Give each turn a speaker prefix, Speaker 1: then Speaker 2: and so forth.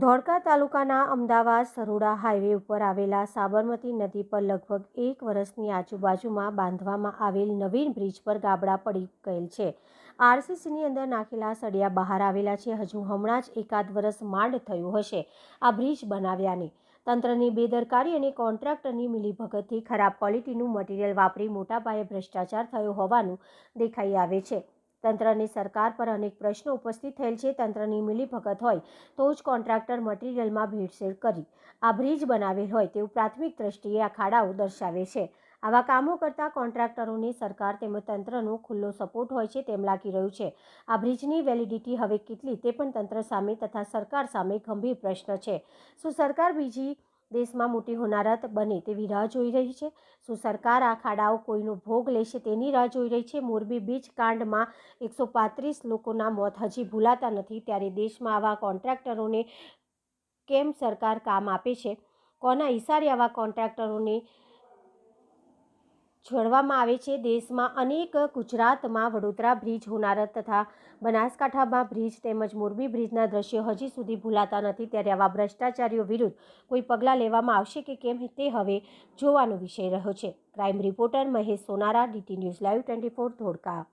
Speaker 1: ધોળકા તાલુકાના અમદાવાદ સરોડા હાઈવે ઉપર આવેલા સાબરમતી નદી પર લગભગ એક વર્ષની આજુબાજુમાં બાંધવામાં આવેલ નવીન બ્રિજ પર ગાબડા પડી ગયેલ છે. આરસીસીની અંદર નાખેલા સળિયા બહાર આવેલા છે. હજુ હમણાં જ એકાદ વર્ષ માંડ થયું હશે આ બ્રિજ બનાવ્યાની. તંત્રની બેદરકારી અને કોન્ટ્રાક્ટરની મિલીભગતથી ખરાબ ક્વોલિટીનું મટીરિયલ વાપરી મોટા પાયે ભ્રષ્ટાચાર થયો હોવાનું દેખાઈ આવે છે. તંત્રની સરકાર પર અનેક પ્રશ્નો ઉપસ્થિત થયેલ છે. તંત્રની મિલીભગત હોય તો જ કોન્ટ્રાક્ટર મટીરિયલમાં ભેળસેળ કરી આ બ્રિજ બનાવેલ હોય તેવું પ્રાથમિક દ્રષ્ટિએ આ ખાડાઓ દર્શાવે છે. આવા કામો કરતા કોન્ટ્રાક્ટરોની સરકાર તેમજ તંત્રનો ખુલ્લો સપોર્ટ હોય છે તેમ લાગી રહ્યું છે. આ બ્રિજની વેલિડિટી હવે કેટલી તે પણ તંત્ર સામે તથા સરકાર સામે ગંભીર પ્રશ્ન છે. શું સરકાર બીજી દેશમાં મોટી હોનારત બને તેવી રાહ જોઈ રહી છે. શું સરકાર આ ખાડાઓ કોઈનો ભોગ લેશે તેની રાહ જોઈ રહી છે? મોરબી બીચ કાંડમાં એકસો પાંત્રીસ લોકોના મોત હજી ભૂલાતા નથી. ત્યારે દેશમાં આવા કોન્ટ્રાક્ટરોને કેમ સરકાર કામ આપે છે? કોના ઇશારે આવા કોન્ટ્રાક્ટરોને છોડવામાં આવે છે. દેશમાં અનેક ગુજરાતમાં વડોદરા બ્રિજ હોનારત તથા બનાસકાંઠામાં બ્રિજ તેમજ મોરબી બ્રિજના દ્રશ્યો હજી સુધી ભૂલાતા નથી. ત્યારે આવા ભ્રષ્ટાચારીઓ વિરુદ્ધ કોઈ પગલાં લેવામાં આવશે કે કેમ તે હવે જોવાનો વિષય રહ્યો છે. Crime reporter Mahesh Sonara, DT news live twenty four Dholka.